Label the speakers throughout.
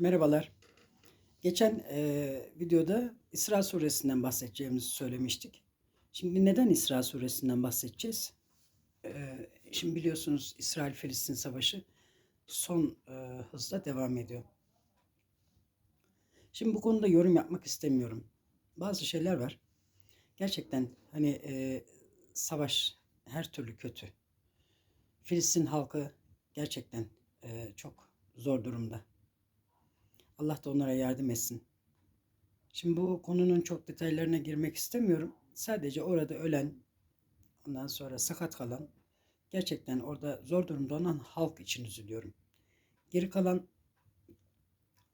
Speaker 1: Merhabalar. Geçen eee, videoda İsra suresinden bahsedeceğimizi söylemiştik. Şimdi neden İsra suresinden bahsedeceğiz? Eee, şimdi biliyorsunuz İsrail-Filistin savaşı son eee, hızla devam ediyor. Şimdi bu konuda yorum yapmak istemiyorum. Bazı şeyler var. Gerçekten hani eee, savaş her türlü kötü. Filistin halkı gerçekten eee, çok zor durumda. Allah da onlara yardım etsin. Şimdi bu konunun çok detaylarına girmek istemiyorum. Sadece orada ölen, ondan sonra sakat kalan, gerçekten orada zor durumda olan halk için üzülüyorum. Geri kalan,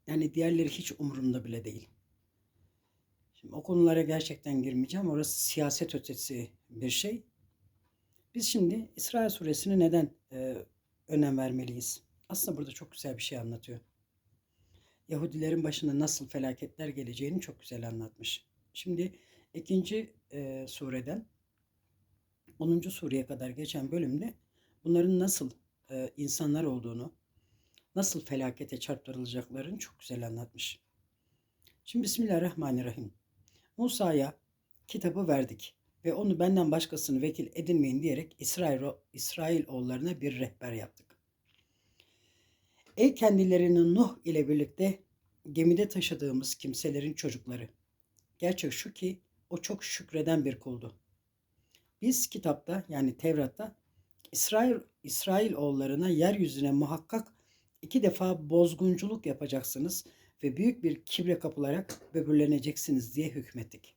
Speaker 1: yani diğerleri hiç umurumda bile değil. Şimdi o konulara gerçekten girmeyeceğim. Orası siyaset ötesi bir şey. Biz şimdi İsrail suresine neden e, önem vermeliyiz? Aslında burada çok güzel bir şey anlatıyor. Yahudilerin başına nasıl felaketler geleceğini çok güzel anlatmış. Şimdi ikinci e, sureden 10. sureye kadar geçen bölümde bunların nasıl e, insanlar olduğunu, nasıl felakete çarptırılacaklarını çok güzel anlatmış. Şimdi Bismillahirrahmanirrahim. Musa'ya kitabı verdik ve onu benden başkasını vekil edinmeyin diyerek İsrail, İsrail oğullarına bir rehber yaptık. Ey kendilerini Nuh ile birlikte gemide taşıdığımız kimselerin çocukları. Gerçek şu ki o çok şükreden bir kuldu. Biz kitapta yani Tevrat'ta İsrail İsrail oğullarına yeryüzüne muhakkak iki defa bozgunculuk yapacaksınız ve büyük bir kibre kapılarak böbürleneceksiniz diye hükmettik.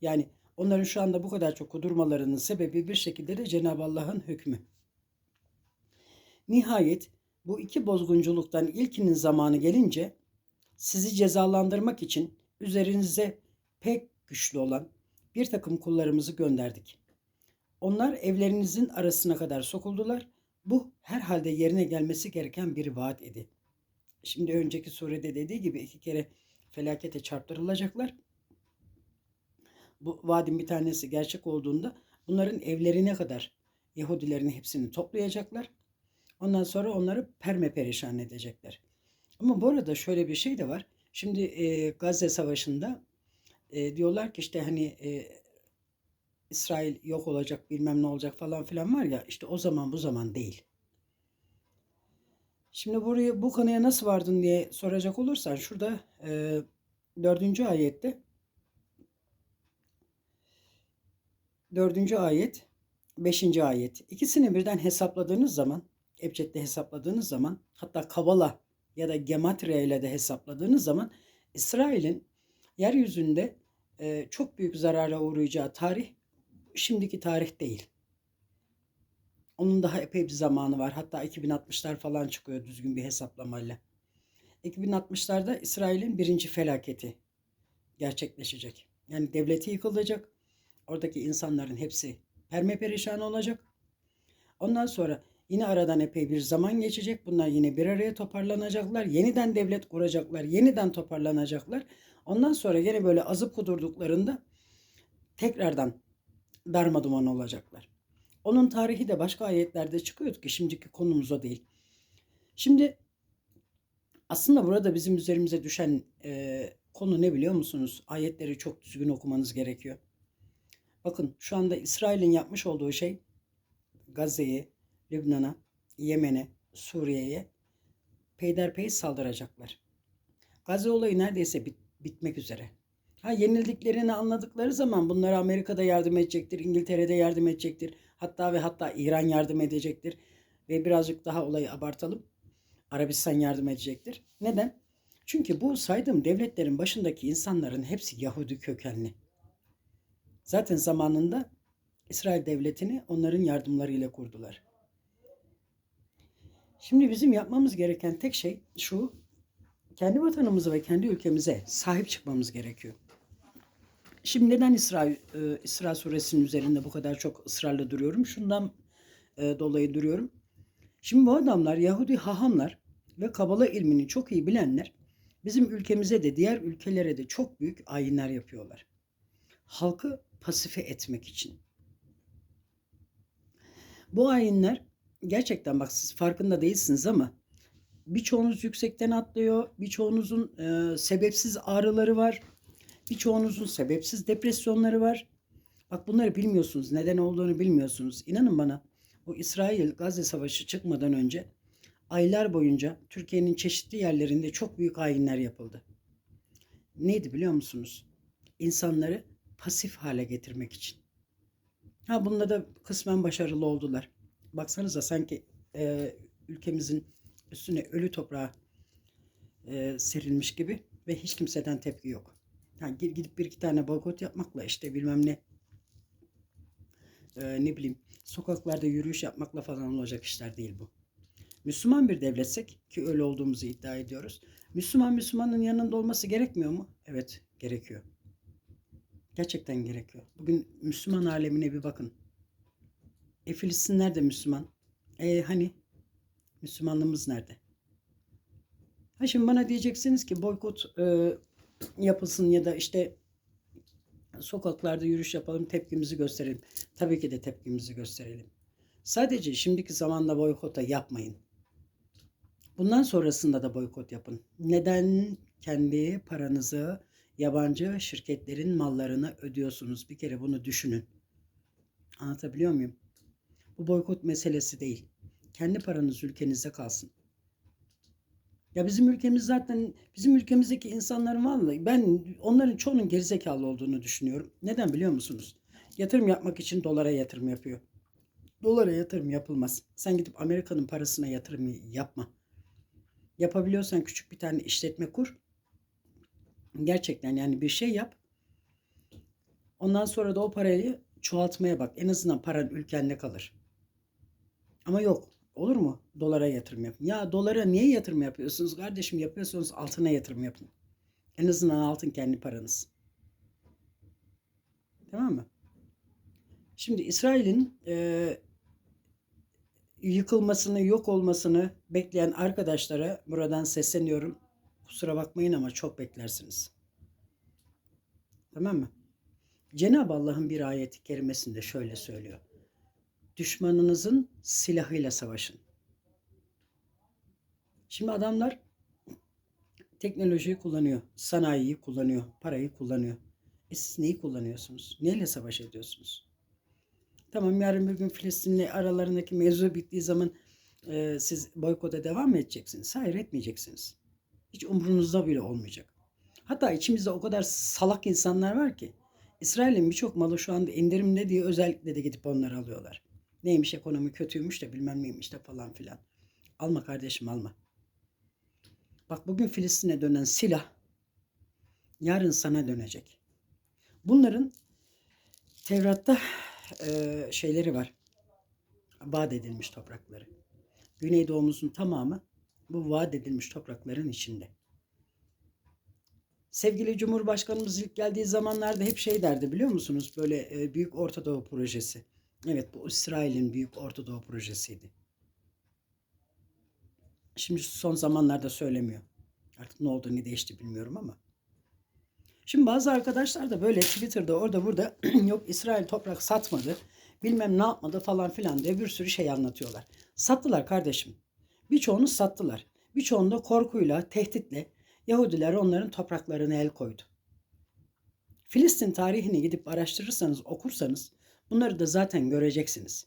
Speaker 1: Yani onların şu anda bu kadar çok kudurmalarının sebebi bir şekilde de Cenab-ı Allah'ın hükmü. Nihayet bu iki bozgunculuktan ilkinin zamanı gelince sizi cezalandırmak için üzerinize pek güçlü olan bir takım kullarımızı gönderdik. Onlar evlerinizin arasına kadar sokuldular. Bu herhalde yerine gelmesi gereken bir vaat idi. Şimdi önceki surede dediği gibi iki kere felakete çarptırılacaklar. Bu vaadin bir tanesi gerçek olduğunda bunların evlerine kadar Yahudilerin hepsini toplayacaklar. Ondan sonra onları perme perişan edecekler. Ama bu arada şöyle bir şey de var. Şimdi e, Gazze Savaşı'nda e, diyorlar ki işte hani e, İsrail yok olacak bilmem ne olacak falan filan var ya işte o zaman bu zaman değil. Şimdi buraya bu konuya nasıl vardın diye soracak olursan şurada e, dördüncü ayette dördüncü ayet beşinci ayet ikisini birden hesapladığınız zaman Ebced'de hesapladığınız zaman hatta Kavala ya da Gematria ile de hesapladığınız zaman İsrail'in yeryüzünde e, çok büyük zarara uğrayacağı tarih şimdiki tarih değil. Onun daha epey bir zamanı var. Hatta 2060'lar falan çıkıyor düzgün bir hesaplamayla. 2060'larda İsrail'in birinci felaketi gerçekleşecek. Yani devleti yıkılacak. Oradaki insanların hepsi perme perişan olacak. Ondan sonra Yine aradan epey bir zaman geçecek. Bunlar yine bir araya toparlanacaklar. Yeniden devlet kuracaklar. Yeniden toparlanacaklar. Ondan sonra yine böyle azıp kudurduklarında tekrardan darma duman olacaklar. Onun tarihi de başka ayetlerde çıkıyor ki şimdiki konumuz o değil. Şimdi aslında burada bizim üzerimize düşen e, konu ne biliyor musunuz? Ayetleri çok düzgün okumanız gerekiyor. Bakın şu anda İsrail'in yapmış olduğu şey Gazze'yi, Lübnan'a, Yemen'e, Suriye'ye peyderpey saldıracaklar. Gazze olayı neredeyse bit bitmek üzere. Ha yenildiklerini anladıkları zaman bunlara Amerika'da yardım edecektir, İngiltere'de yardım edecektir. Hatta ve hatta İran yardım edecektir. Ve birazcık daha olayı abartalım. Arabistan yardım edecektir. Neden? Çünkü bu saydığım devletlerin başındaki insanların hepsi Yahudi kökenli. Zaten zamanında İsrail devletini onların yardımlarıyla kurdular. Şimdi bizim yapmamız gereken tek şey şu. Kendi vatanımıza ve kendi ülkemize sahip çıkmamız gerekiyor. Şimdi neden İsra, e, İsra suresinin üzerinde bu kadar çok ısrarla duruyorum? Şundan e, dolayı duruyorum. Şimdi bu adamlar Yahudi hahamlar ve Kabala ilmini çok iyi bilenler bizim ülkemize de diğer ülkelere de çok büyük ayinler yapıyorlar. Halkı pasife etmek için. Bu ayinler gerçekten bak siz farkında değilsiniz ama birçoğunuz yüksekten atlıyor. Birçoğunuzun e, sebepsiz ağrıları var. Birçoğunuzun sebepsiz depresyonları var. Bak bunları bilmiyorsunuz. Neden olduğunu bilmiyorsunuz. İnanın bana bu İsrail-Gazze Savaşı çıkmadan önce aylar boyunca Türkiye'nin çeşitli yerlerinde çok büyük ayinler yapıldı. Neydi biliyor musunuz? İnsanları pasif hale getirmek için. Ha bunda da kısmen başarılı oldular. Baksanıza sanki e, ülkemizin üstüne ölü toprağı e, serilmiş gibi ve hiç kimseden tepki yok. Ha, gidip bir iki tane boykot yapmakla işte bilmem ne e, ne bileyim sokaklarda yürüyüş yapmakla falan olacak işler değil bu. Müslüman bir devletsek ki öyle olduğumuzu iddia ediyoruz. Müslüman Müslümanın yanında olması gerekmiyor mu? Evet gerekiyor. Gerçekten gerekiyor. Bugün Müslüman alemine bir bakın. E Filistinler de Müslüman. E hani Müslümanlığımız nerede? Ha şimdi bana diyeceksiniz ki boykot e, yapılsın ya da işte sokaklarda yürüyüş yapalım, tepkimizi gösterelim. Tabii ki de tepkimizi gösterelim. Sadece şimdiki zamanda boykota yapmayın. Bundan sonrasında da boykot yapın. Neden kendi paranızı yabancı şirketlerin mallarını ödüyorsunuz? Bir kere bunu düşünün. Anlatabiliyor muyum? Bu boykot meselesi değil. Kendi paranız ülkenizde kalsın. Ya bizim ülkemiz zaten bizim ülkemizdeki insanların vallahi ben onların çoğunun gerizekalı olduğunu düşünüyorum. Neden biliyor musunuz? Yatırım yapmak için dolara yatırım yapıyor. Dolara yatırım yapılmaz. Sen gidip Amerika'nın parasına yatırım yapma. Yapabiliyorsan küçük bir tane işletme kur. Gerçekten yani bir şey yap. Ondan sonra da o parayı çoğaltmaya bak. En azından paran ülkende kalır. Ama yok. Olur mu? Dolara yatırım yapın. Ya dolara niye yatırım yapıyorsunuz kardeşim? Yapıyorsanız altına yatırım yapın. En azından altın kendi paranız. Tamam mı? Şimdi İsrail'in e, yıkılmasını, yok olmasını bekleyen arkadaşlara buradan sesleniyorum. Kusura bakmayın ama çok beklersiniz. Tamam mı? Cenab-ı Allah'ın bir ayeti kerimesinde şöyle söylüyor. Düşmanınızın silahıyla savaşın. Şimdi adamlar teknolojiyi kullanıyor, sanayiyi kullanıyor, parayı kullanıyor. E siz neyi kullanıyorsunuz? Neyle savaş ediyorsunuz? Tamam yarın bir gün Filistin'le aralarındaki mevzu bittiği zaman e, siz boykota devam mı edeceksiniz? Hayır etmeyeceksiniz. Hiç umrunuzda bile olmayacak. Hatta içimizde o kadar salak insanlar var ki İsrail'in birçok malı şu anda indirimde diye özellikle de gidip onları alıyorlar. Neymiş ekonomi kötüymüş de bilmem neymiş de falan filan. Alma kardeşim alma. Bak bugün Filistin'e dönen silah yarın sana dönecek. Bunların Tevrat'ta e, şeyleri var. Vaat edilmiş toprakları. Güneydoğumuzun tamamı bu vaat edilmiş toprakların içinde. Sevgili Cumhurbaşkanımız ilk geldiği zamanlarda hep şey derdi biliyor musunuz? Böyle e, Büyük Orta Doğu Projesi. Evet bu İsrail'in Büyük Orta Doğu Projesi'ydi. Şimdi son zamanlarda söylemiyor. Artık ne oldu ne değişti bilmiyorum ama. Şimdi bazı arkadaşlar da böyle Twitter'da orada burada yok İsrail toprak satmadı. Bilmem ne yapmadı falan filan diye bir sürü şey anlatıyorlar. Sattılar kardeşim. Birçoğunu sattılar. Birçoğunu da korkuyla, tehditle Yahudiler onların topraklarına el koydu. Filistin tarihini gidip araştırırsanız, okursanız bunları da zaten göreceksiniz.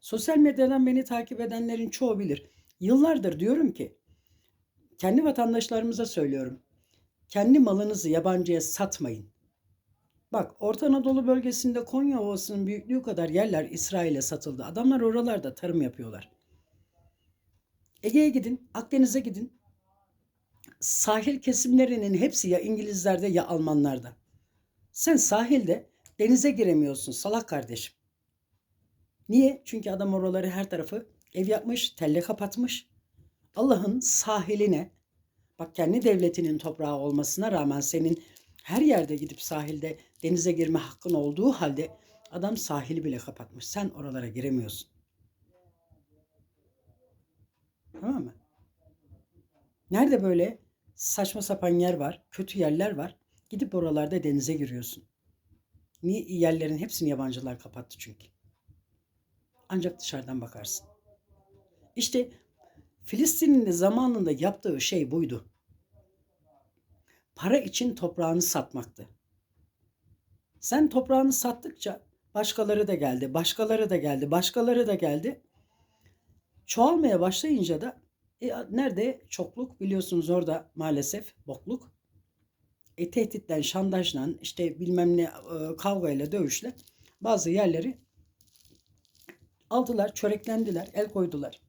Speaker 1: Sosyal medyadan beni takip edenlerin çoğu bilir. Yıllardır diyorum ki, kendi vatandaşlarımıza söylüyorum. Kendi malınızı yabancıya satmayın. Bak Orta Anadolu bölgesinde Konya Ovası'nın büyüklüğü kadar yerler İsrail'e satıldı. Adamlar oralarda tarım yapıyorlar. Ege'ye gidin, Akdeniz'e gidin. Sahil kesimlerinin hepsi ya İngilizlerde ya Almanlarda. Sen sahilde denize giremiyorsun salak kardeşim. Niye? Çünkü adam oraları her tarafı ev yapmış, telle kapatmış. Allah'ın sahiline bak kendi devletinin toprağı olmasına rağmen senin her yerde gidip sahilde denize girme hakkın olduğu halde adam sahili bile kapatmış. Sen oralara giremiyorsun. Tamam mı? Nerede böyle saçma sapan yer var, kötü yerler var. Gidip oralarda denize giriyorsun. Yerlerin hepsini yabancılar kapattı çünkü. Ancak dışarıdan bakarsın. İşte Filistin'in zamanında yaptığı şey buydu. Para için toprağını satmaktı. Sen toprağını sattıkça başkaları da geldi, başkaları da geldi, başkaları da geldi. Çoğalmaya başlayınca da e, nerede çokluk biliyorsunuz orada maalesef bokluk. E, tehditten, şantajla, işte bilmem ne e, kavgayla, dövüşle bazı yerleri aldılar, çöreklendiler, el koydular.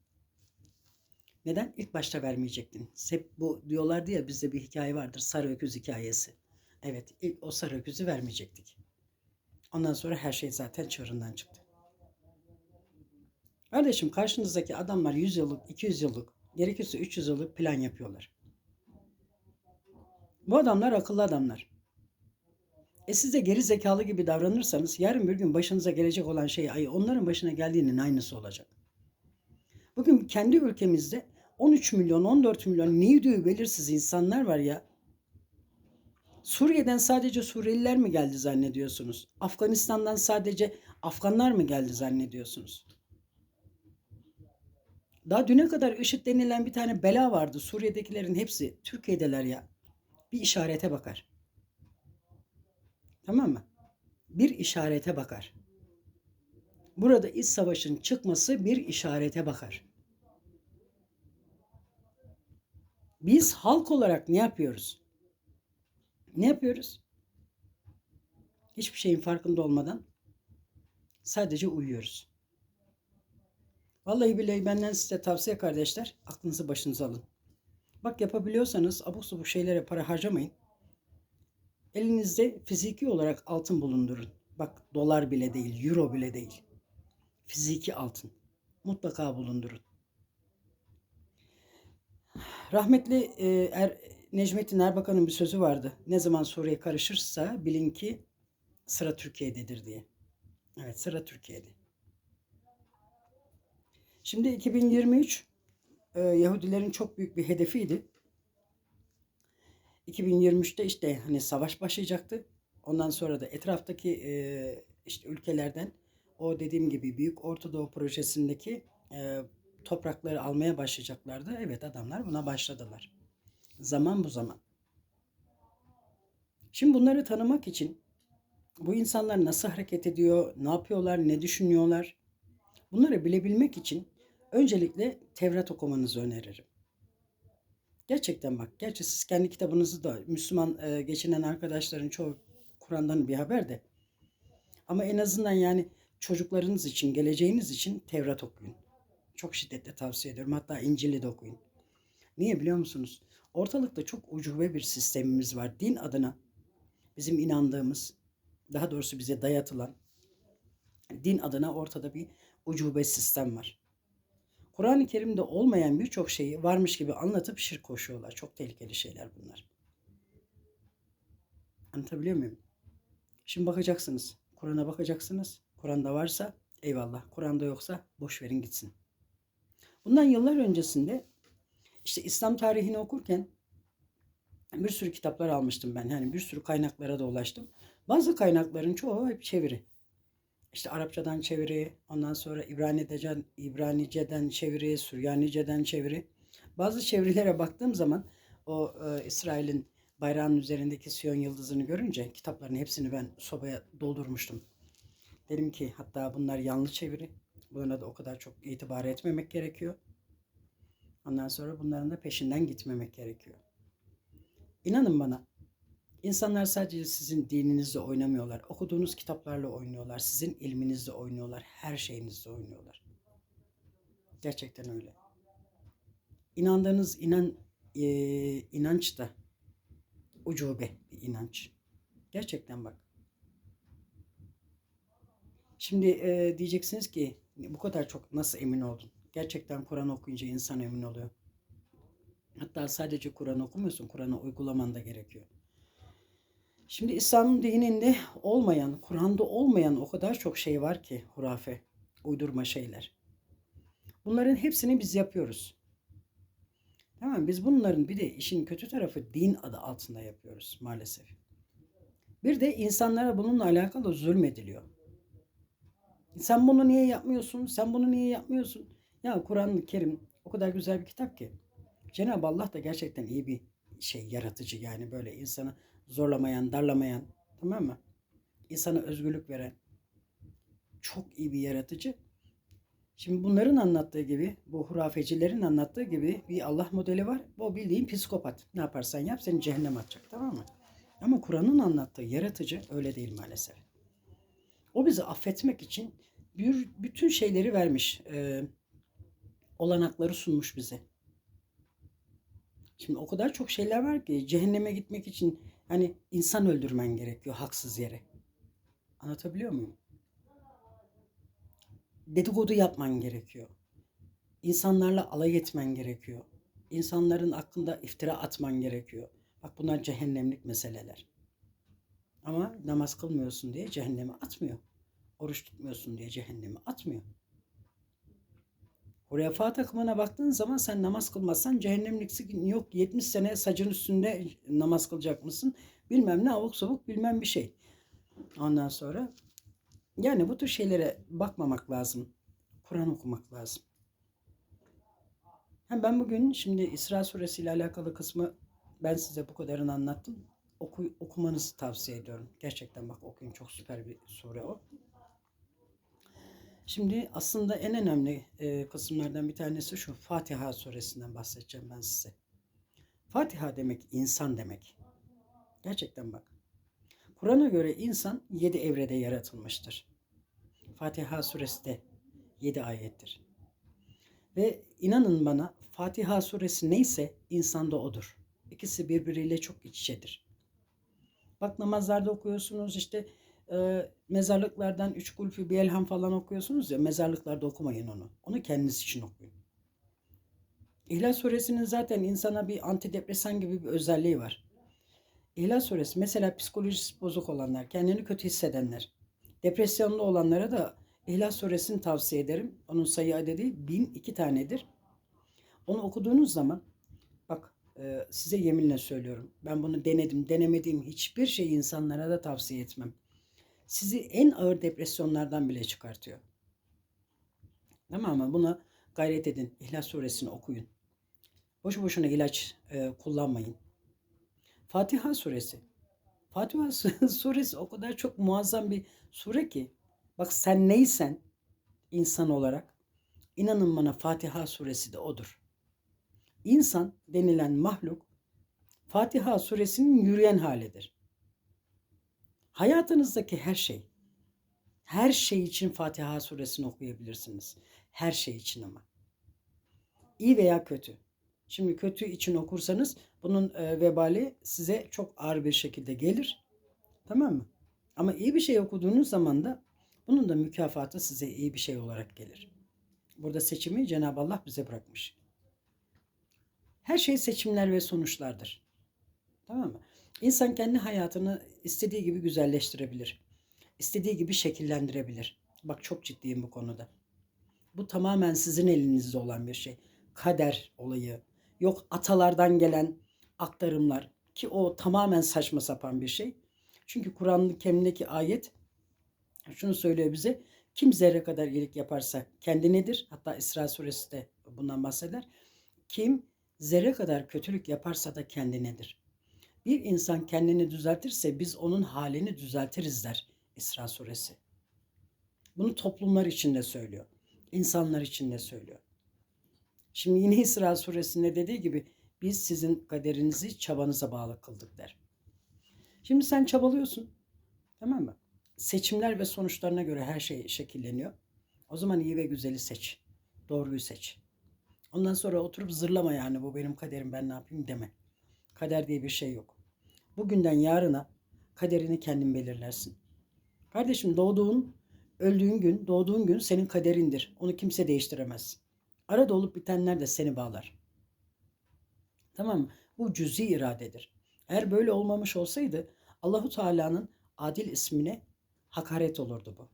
Speaker 1: Neden? İlk başta vermeyecektin. Hep bu diyorlardı ya bizde bir hikaye vardır. Sarı öküz hikayesi. Evet ilk o sarı öküzü vermeyecektik. Ondan sonra her şey zaten çığırından çıktı. Kardeşim karşınızdaki adamlar 100 yıllık, 200 yıllık, gerekirse 300 yıllık plan yapıyorlar. Bu adamlar akıllı adamlar. E siz de geri zekalı gibi davranırsanız yarın bir gün başınıza gelecek olan şey ay onların başına geldiğinin aynısı olacak. Bugün kendi ülkemizde 13 milyon 14 milyon neydi belirsiz insanlar var ya. Suriye'den sadece Suriyeliler mi geldi zannediyorsunuz? Afganistan'dan sadece Afganlar mı geldi zannediyorsunuz? Daha düne kadar IŞİD denilen bir tane bela vardı. Suriye'dekilerin hepsi Türkiye'deler ya. Bir işarete bakar. Tamam mı? Bir işarete bakar. Burada iç savaşın çıkması bir işarete bakar. Biz halk olarak ne yapıyoruz? Ne yapıyoruz? Hiçbir şeyin farkında olmadan sadece uyuyoruz. Vallahi billahi benden size tavsiye kardeşler. Aklınızı başınıza alın. Bak yapabiliyorsanız abuk subuk şeylere para harcamayın. Elinizde fiziki olarak altın bulundurun. Bak dolar bile değil, euro bile değil. Fiziki altın. Mutlaka bulundurun. Rahmetli e, er, Necmettin Erbakan'ın bir sözü vardı. Ne zaman Suriye karışırsa bilin ki sıra Türkiye'dedir diye. Evet sıra Türkiye'de. Şimdi 2023 e, Yahudilerin çok büyük bir hedefiydi. 2023'te işte hani savaş başlayacaktı. Ondan sonra da etraftaki e, işte ülkelerden o dediğim gibi Büyük Orta Doğu projesindeki e, toprakları almaya başlayacaklardı. Evet adamlar buna başladılar. Zaman bu zaman. Şimdi bunları tanımak için bu insanlar nasıl hareket ediyor, ne yapıyorlar, ne düşünüyorlar? Bunları bilebilmek için öncelikle Tevrat okumanızı öneririm. Gerçekten bak, gerçi siz kendi kitabınızı da Müslüman e, geçinen arkadaşların çoğu Kur'an'dan bir haber de. Ama en azından yani çocuklarınız için, geleceğiniz için Tevrat okuyun. Çok şiddetle tavsiye ediyorum. Hatta İncil'i de okuyun. Niye biliyor musunuz? Ortalıkta çok ucube bir sistemimiz var. Din adına bizim inandığımız, daha doğrusu bize dayatılan din adına ortada bir ucube sistem var. Kur'an-ı Kerim'de olmayan birçok şeyi varmış gibi anlatıp şirk koşuyorlar. Çok tehlikeli şeyler bunlar. Anlatabiliyor muyum? Şimdi bakacaksınız. Kur'an'a bakacaksınız. Kur'an'da varsa eyvallah. Kur'an'da yoksa boş verin gitsin. Bundan yıllar öncesinde işte İslam tarihini okurken bir sürü kitaplar almıştım ben. Yani bir sürü kaynaklara da ulaştım. Bazı kaynakların çoğu hep çeviri. İşte Arapçadan çeviri, ondan sonra İbranice'den, İbranice'den çeviri, Süryanice'den çeviri. Bazı çevirilere baktığım zaman o e, İsrail'in bayrağının üzerindeki Siyon yıldızını görünce kitapların hepsini ben sobaya doldurmuştum. Dedim ki hatta bunlar yanlış çeviri. Buna da o kadar çok itibar etmemek gerekiyor. Ondan sonra bunların da peşinden gitmemek gerekiyor. İnanın bana İnsanlar sadece sizin dininizle oynamıyorlar. Okuduğunuz kitaplarla oynuyorlar. Sizin ilminizle oynuyorlar. Her şeyinizle oynuyorlar. Gerçekten öyle. İnandığınız inan e, inanç da ucube bir inanç. Gerçekten bak. Şimdi e, diyeceksiniz ki bu kadar çok nasıl emin oldun? Gerçekten Kur'an okuyunca insan emin oluyor. Hatta sadece Kur'an okumuyorsun, Kur'an'ı uygulaman da gerekiyor. Şimdi İslam dininde olmayan, Kur'an'da olmayan o kadar çok şey var ki hurafe, uydurma şeyler. Bunların hepsini biz yapıyoruz. Tamam Biz bunların bir de işin kötü tarafı din adı altında yapıyoruz maalesef. Bir de insanlara bununla alakalı zulmediliyor. Sen bunu niye yapmıyorsun? Sen bunu niye yapmıyorsun? Ya Kur'an-ı Kerim O kadar güzel bir kitap ki. Cenab-ı Allah da gerçekten iyi bir şey yaratıcı yani böyle insanı zorlamayan, darlamayan tamam mı? İnsana özgürlük veren çok iyi bir yaratıcı. Şimdi bunların anlattığı gibi, bu hurafecilerin anlattığı gibi bir Allah modeli var. Bu bildiğin psikopat. Ne yaparsan yap seni cehenneme atacak tamam mı? Ama Kur'an'ın anlattığı yaratıcı öyle değil maalesef. O bizi affetmek için bir, bütün şeyleri vermiş. E, olanakları sunmuş bize. Şimdi o kadar çok şeyler var ki cehenneme gitmek için hani insan öldürmen gerekiyor haksız yere. Anlatabiliyor muyum? Dedikodu yapman gerekiyor. İnsanlarla alay etmen gerekiyor. İnsanların hakkında iftira atman gerekiyor. Bak bunlar cehennemlik meseleler. Ama namaz kılmıyorsun diye cehenneme atmıyor. Oruç tutmuyorsun diye cehenneme atmıyor. Hurefa takımına baktığın zaman sen namaz kılmazsan cehennemliksin yok 70 sene sacın üstünde namaz kılacak mısın? Bilmem ne avuk sabuk bilmem bir şey. Ondan sonra yani bu tür şeylere bakmamak lazım. Kur'an okumak lazım. Hem ben bugün şimdi İsra suresi ile alakalı kısmı ben size bu kadarını anlattım. Oku, okumanızı tavsiye ediyorum. Gerçekten bak okuyun çok süper bir sure o. Şimdi aslında en önemli e, kısımlardan bir tanesi şu Fatiha suresinden bahsedeceğim ben size. Fatiha demek insan demek. Gerçekten bak. Kur'an'a göre insan yedi evrede yaratılmıştır. Fatiha suresi de yedi ayettir. Ve inanın bana Fatiha suresi neyse insanda odur. İkisi birbiriyle çok iç içedir. Bak namazlarda okuyorsunuz işte e, mezarlıklardan üç kulfü bir elham falan okuyorsunuz ya mezarlıklarda okumayın onu. Onu kendiniz için okuyun. İhlas suresinin zaten insana bir antidepresan gibi bir özelliği var. İhlas suresi mesela psikolojisi bozuk olanlar, kendini kötü hissedenler, depresyonlu olanlara da İhlas suresini tavsiye ederim. Onun sayı adedi bin iki tanedir. Onu okuduğunuz zaman bak e, size yeminle söylüyorum. Ben bunu denedim, denemediğim hiçbir şey insanlara da tavsiye etmem sizi en ağır depresyonlardan bile çıkartıyor. Tamam mı? Buna gayret edin. İhlas suresini okuyun. Boşu boşuna ilaç e, kullanmayın. Fatiha suresi. Fatiha suresi o kadar çok muazzam bir sure ki. Bak sen neysen insan olarak inanın bana Fatiha suresi de odur. İnsan denilen mahluk Fatiha suresinin yürüyen halidir. Hayatınızdaki her şey, her şey için Fatiha suresini okuyabilirsiniz. Her şey için ama. İyi veya kötü. Şimdi kötü için okursanız bunun e, vebali size çok ağır bir şekilde gelir. Tamam mı? Ama iyi bir şey okuduğunuz zaman da bunun da mükafatı size iyi bir şey olarak gelir. Burada seçimi Cenab-ı Allah bize bırakmış. Her şey seçimler ve sonuçlardır. Tamam mı? İnsan kendi hayatını istediği gibi güzelleştirebilir. İstediği gibi şekillendirebilir. Bak çok ciddiyim bu konuda. Bu tamamen sizin elinizde olan bir şey. Kader olayı. Yok atalardan gelen aktarımlar ki o tamamen saçma sapan bir şey. Çünkü Kur'an'ın kendindeki ayet şunu söylüyor bize. Kim zerre kadar iyilik yaparsa kendinedir. Hatta İsra suresi de bundan bahseder. Kim zerre kadar kötülük yaparsa da kendinedir. Bir insan kendini düzeltirse biz onun halini düzeltiriz der İsra suresi. Bunu toplumlar içinde söylüyor. İnsanlar içinde söylüyor. Şimdi yine İsra suresinde dediği gibi biz sizin kaderinizi çabanıza bağlı kıldık der. Şimdi sen çabalıyorsun. Tamam mı? Seçimler ve sonuçlarına göre her şey şekilleniyor. O zaman iyi ve güzeli seç. Doğruyu seç. Ondan sonra oturup zırlama yani bu benim kaderim ben ne yapayım deme. Kader diye bir şey yok. Bugünden yarına kaderini kendin belirlersin. Kardeşim doğduğun, öldüğün gün, doğduğun gün senin kaderindir. Onu kimse değiştiremez. Arada olup bitenler de seni bağlar. Tamam mı? Bu cüzi iradedir. Eğer böyle olmamış olsaydı Allahu Teala'nın adil ismine hakaret olurdu bu.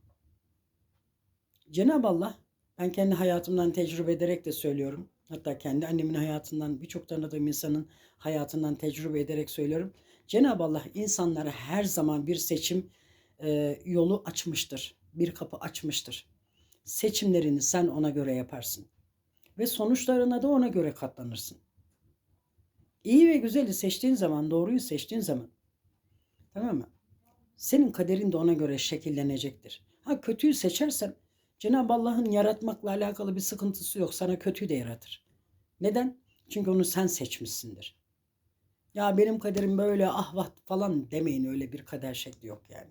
Speaker 1: Cenab-ı Allah ben kendi hayatımdan tecrübe ederek de söylüyorum. Hatta kendi annemin hayatından birçok tanıdığım insanın hayatından tecrübe ederek söylüyorum. Cenab-ı Allah insanlara her zaman bir seçim e, yolu açmıştır. Bir kapı açmıştır. Seçimlerini sen ona göre yaparsın. Ve sonuçlarına da ona göre katlanırsın. İyi ve güzeli seçtiğin zaman, doğruyu seçtiğin zaman tamam mı? Senin kaderin de ona göre şekillenecektir. Ha kötüyü seçersen Cenab-ı Allah'ın yaratmakla alakalı bir sıkıntısı yok. Sana kötüyü de yaratır. Neden? Çünkü onu sen seçmişsindir. Ya benim kaderim böyle ah vah falan demeyin öyle bir kader şekli yok yani.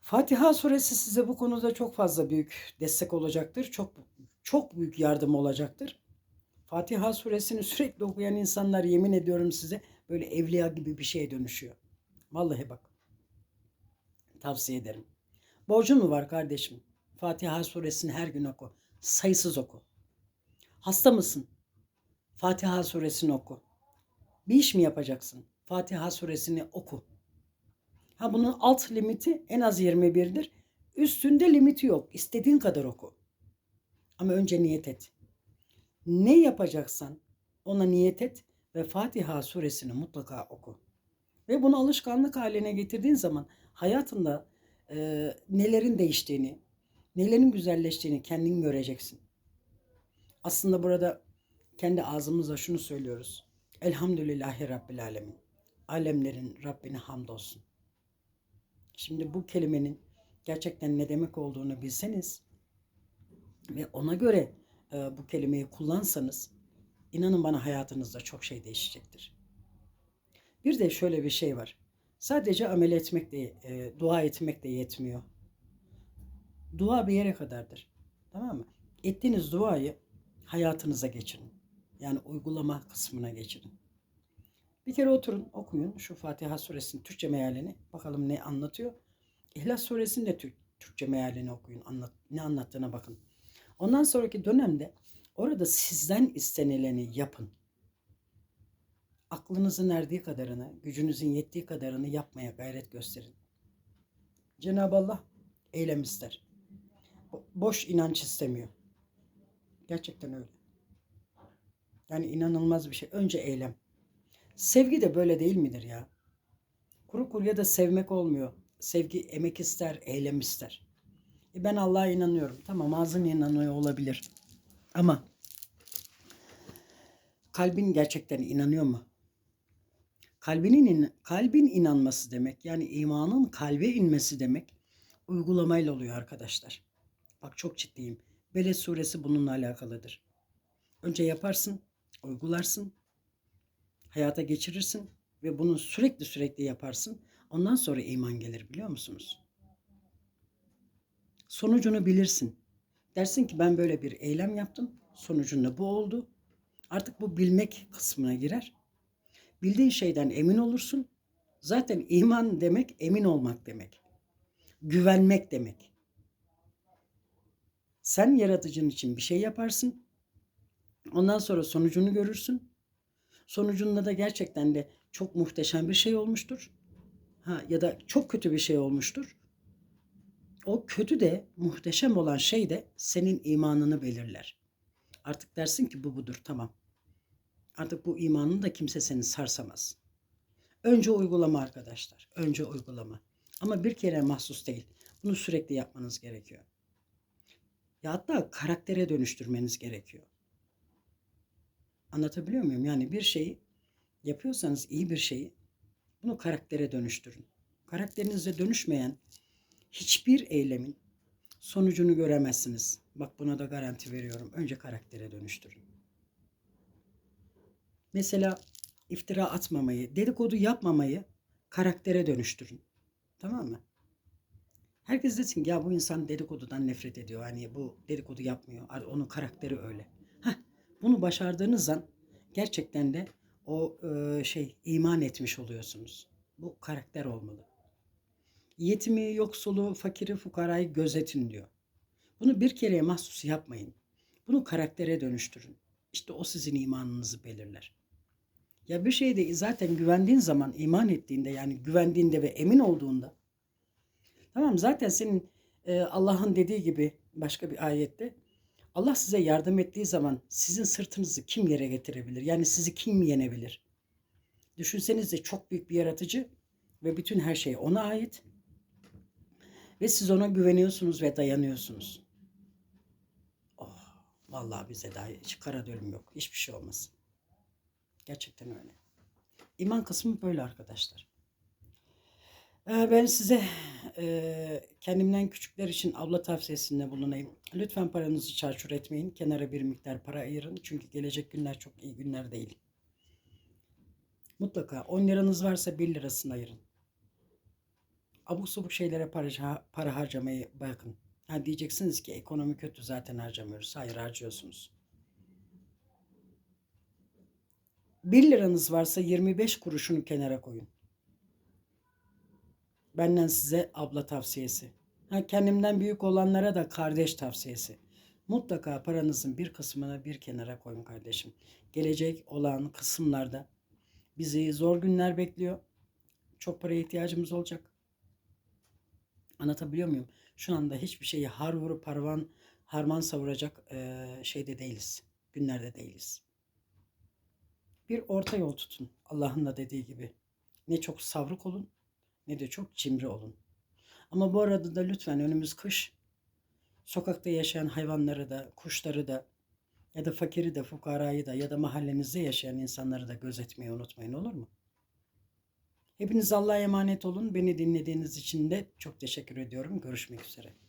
Speaker 1: Fatiha suresi size bu konuda çok fazla büyük destek olacaktır. Çok çok büyük yardım olacaktır. Fatiha suresini sürekli okuyan insanlar yemin ediyorum size böyle evliya gibi bir şeye dönüşüyor. Vallahi bak. Tavsiye ederim. Borcun mu var kardeşim? Fatiha suresini her gün oku. Sayısız oku. Hasta mısın? Fatiha suresini oku. Bir iş mi yapacaksın? Fatiha suresini oku. Ha bunun alt limiti en az 21'dir. Üstünde limiti yok. İstediğin kadar oku. Ama önce niyet et. Ne yapacaksan ona niyet et ve Fatiha suresini mutlaka oku. Ve bunu alışkanlık haline getirdiğin zaman hayatında e, nelerin değiştiğini, nelerin güzelleştiğini kendin göreceksin. Aslında burada kendi ağzımızla şunu söylüyoruz. Elhamdülillahi Rabbil Alemin. Alemlerin Rabbine hamdolsun. Şimdi bu kelimenin gerçekten ne demek olduğunu bilseniz ve ona göre e, bu kelimeyi kullansanız inanın bana hayatınızda çok şey değişecektir. Bir de şöyle bir şey var. Sadece amel etmek de, e, dua etmek de yetmiyor. Dua bir yere kadardır. Tamam mı? Ettiğiniz duayı hayatınıza geçirin. Yani uygulama kısmına geçirin. Bir kere oturun, okuyun şu Fatiha suresinin Türkçe mealini. Bakalım ne anlatıyor. İhlas suresinin de Türk, Türkçe mealini okuyun. Anlat, ne anlattığına bakın. Ondan sonraki dönemde orada sizden istenileni yapın. Aklınızın erdiği kadarını, gücünüzün yettiği kadarını yapmaya gayret gösterin. Cenab-ı Allah eylem ister. Boş inanç istemiyor. Gerçekten öyle. Yani inanılmaz bir şey. Önce eylem. Sevgi de böyle değil midir ya? Kuru kuruya da sevmek olmuyor. Sevgi emek ister, eylem ister. E ben Allah'a inanıyorum. Tamam ağzın inanıyor olabilir. Ama kalbin gerçekten inanıyor mu? Kalbinin kalbin inanması demek yani imanın kalbe inmesi demek uygulamayla oluyor arkadaşlar. Bak çok ciddiyim. Beled suresi bununla alakalıdır. Önce yaparsın, uygularsın, hayata geçirirsin ve bunu sürekli sürekli yaparsın. Ondan sonra iman gelir biliyor musunuz? Sonucunu bilirsin. Dersin ki ben böyle bir eylem yaptım. Sonucunda bu oldu. Artık bu bilmek kısmına girer. Bildiğin şeyden emin olursun. Zaten iman demek emin olmak demek. Güvenmek demek. Sen yaratıcın için bir şey yaparsın. Ondan sonra sonucunu görürsün. Sonucunda da gerçekten de çok muhteşem bir şey olmuştur. Ha, ya da çok kötü bir şey olmuştur. O kötü de muhteşem olan şey de senin imanını belirler. Artık dersin ki bu budur tamam. Artık bu imanını da kimse seni sarsamaz. Önce uygulama arkadaşlar. Önce uygulama. Ama bir kere mahsus değil. Bunu sürekli yapmanız gerekiyor. Ya hatta karaktere dönüştürmeniz gerekiyor. Anlatabiliyor muyum? Yani bir şeyi yapıyorsanız iyi bir şeyi bunu karaktere dönüştürün. Karakterinize dönüşmeyen hiçbir eylemin sonucunu göremezsiniz. Bak buna da garanti veriyorum. Önce karaktere dönüştürün. Mesela iftira atmamayı, dedikodu yapmamayı karaktere dönüştürün. Tamam mı? Herkes desin ki ya bu insan dedikodudan nefret ediyor. Hani bu dedikodu yapmıyor. Onun karakteri öyle. Bunu başardığınız an gerçekten de o e, şey iman etmiş oluyorsunuz. Bu karakter olmalı. Yetimi, yoksulu, fakiri, fukarayı gözetin diyor. Bunu bir kereye mahsus yapmayın. Bunu karaktere dönüştürün. İşte o sizin imanınızı belirler. Ya bir şeyde zaten güvendiğin zaman, iman ettiğinde yani güvendiğinde ve emin olduğunda tamam zaten senin e, Allah'ın dediği gibi başka bir ayette Allah size yardım ettiği zaman sizin sırtınızı kim yere getirebilir? Yani sizi kim yenebilir? Düşünsenize çok büyük bir yaratıcı ve bütün her şey ona ait. Ve siz ona güveniyorsunuz ve dayanıyorsunuz. Oh, Vallahi bize daha hiç kara dönüm yok. Hiçbir şey olmasın. Gerçekten öyle. İman kısmı böyle arkadaşlar. Ee, Ben size e, kendimden küçükler için abla tavsiyesinde bulunayım. Lütfen paranızı çarçur etmeyin. Kenara bir miktar para ayırın. Çünkü gelecek günler çok iyi günler değil. Mutlaka 10 liranız varsa 1 lirasını ayırın. Abuk subuk şeylere para, para harcamayı bırakın. Ha diyeceksiniz ki ekonomi kötü zaten harcamıyoruz. Hayır harcıyorsunuz. 1 liranız varsa 25 kuruşunu kenara koyun. Benden size abla tavsiyesi. Ha, kendimden büyük olanlara da kardeş tavsiyesi. Mutlaka paranızın bir kısmını bir kenara koyun kardeşim. Gelecek olan kısımlarda bizi zor günler bekliyor. Çok paraya ihtiyacımız olacak. Anlatabiliyor muyum? Şu anda hiçbir şeyi har vurup harman, harman savuracak eee, şeyde değiliz. Günlerde değiliz. Bir orta yol tutun. Allah'ın da dediği gibi. Ne çok savruk olun ne de çok cimri olun. Ama bu arada da lütfen önümüz kış. Sokakta yaşayan hayvanları da, kuşları da ya da fakiri de, fukarayı da ya da mahallenizde yaşayan insanları da gözetmeyi unutmayın olur mu? Hepiniz Allah'a emanet olun. Beni dinlediğiniz için de çok teşekkür ediyorum. Görüşmek üzere.